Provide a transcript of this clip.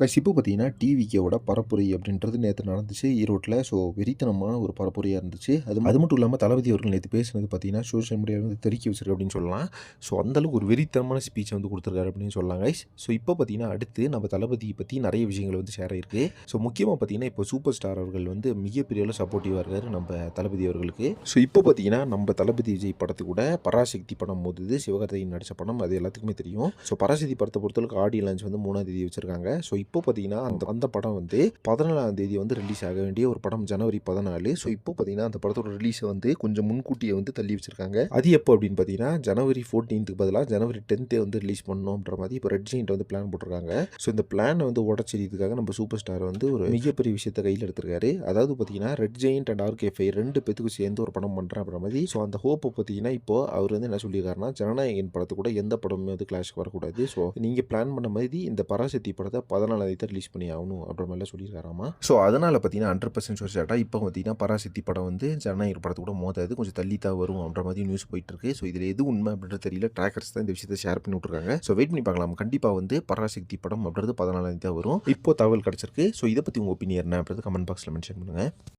Guys இப்போ பார்த்தீங்கன்னா டிவிகேவோட பரப்புரை அப்படின்றது நேற்று நடந்துச்சு. ஈரோட்டில் ஸோ வெறித்தனமான ஒரு பரப்புரையாக இருந்துச்சு. அது அது மட்டும் இல்லாமல் தளபதி அவர்கள் நேற்று பேசுனது பார்த்தீங்கன்னா சோஷியல் மீடியாவில் வந்து தெருக்கி வச்சிருக்கு அப்படின்னு சொல்லலாம். ஸோ அந்தளவுக்கு ஒரு வெறித்தனமான ஸ்பீச் வந்து கொடுத்துருக்காரு அப்படின்னு சொல்லலாம் கைஸ் ஸோ இப்போ பார்த்தீங்கன்னா அடுத்து நம்ம தளபதியை பற்றி நிறைய விஷயங்கள் வந்து ஷேர் ஆயிருக்கு. ஸோ முக்கியமாக பார்த்தீங்கன்னா இப்போ சூப்பர் ஸ்டார் அவர்கள் வந்து மிகப்பெரிய அளவு சப்போர்ட்டிவாக இருக்கார் நம்ம தளபதி அவர்களுக்கு. ஸோ இப்போ பார்த்தீங்கன்னா நம்ம தளபதி விஜய் படத்து கூட பராசக்தி படம் போது சிவகார்த்திகேயன் நடித்த படம் அது எல்லாத்துக்குமே தெரியும். ஸோ பராசக்தி படத்தை பொறுத்தளவுக்கு ஆடியோ லான்ச் வந்து மூணாம் தேதி வச்சிருக்காங்க. ஸோ இப்போ பார்த்தீங்கன்னா அந்த அந்த படம் வந்து பதினாலாம் தேதி வந்து ரிலீஸ் ஆக வேண்டிய ஒரு படம் ஜனவரி பதினாலு. ஸோ இப்போ பார்த்தீங்கன்னா அந்த படத்தோட ரிலீஸை வந்து கொஞ்சம் முன்கூட்டியே வந்து தள்ளி வச்சிருக்காங்க. அது எப்போ அப்படின்னு பார்த்தீங்கன்னா ஜனவரி ஃபோர்டீன்த்துக்கு பதிலாக ஜனவரி டென்த்தே வந்து ரிலீஸ் பண்ணணும்ன்ற மாதிரி இப்போ ரெட் ஜெயின்ட் வந்து பிளான் போட்டிருக்காங்க. ஸோ இந்த பிளானை வந்து உடச்செறியதுக்காக நம்ம சூப்பர் ஸ்டார் வந்து ஒரு மிகப்பெரிய விஷயத்தை கையில் எடுத்திருக்காரு. அதாவது பார்த்தீங்கன்னா ரெட் ஜெயின்ட் அண்ட் ஆர்கேஃபை ரெண்டு பேத்துக்கும் சேர்ந்து ஒரு படம் பண்ணுறேன் அப்படின்ற மாதிரி. ஸோ அந்த ஹோப்பை பார்த்தீங்கன்னா இப்போ அவர் வந்து என்ன சொல்லியிருக்காருன்னா ஜனநாயகன் படத்து கூட எந்த படமுமே வந்து கிளாஷ்க்கு வரக்கூடாது. ஸோ நீங்கள் பிளான் பண்ண மாதிரி இந்த பராசக்தி படத்தை பதினாலாம் தேதி ரிலீஸ் பண்ணி ஆகணும் அப்படின்ற மாதிரிலாம் சொல்லியிருக்காராமா? ஸோ அதனால் பார்த்தீங்கன்னா ஹண்ட்ரட் பர்சன்ட் ஷோர்ட்டாக இப்போ பார்த்தீங்கன்னா பராசக்தி படம் வந்து ஜனநாயகர் படத்தை கூட மோதாது கொஞ்சம் தள்ளி தான் வரும் அப்படின்ற மாதிரி நியூஸ் போயிட்டு இருக்கு ஸோ இதில் எது உண்மை அப்படின்றது தெரியல. ட்ராக்கர்ஸ் தான் இந்த விஷயத்தை ஷேர் பண்ணி விட்ருக்காங்க ஸோ வெயிட் பண்ணி பார்க்கலாம். கண்டிப்பாக வந்து பராசக்தி படம் அப்படின்றது பதினாலாம் தேதி தான் வரும். இப்போ தகவல் கிடச்சிருக்கு. ஸோ இதை பற்றி உங்கள் ஒப்பீனியன் என்ன அப்படின்றது கமெண்ட் பாக்ஸில் மென்ஷன் பண்ணுங்கள்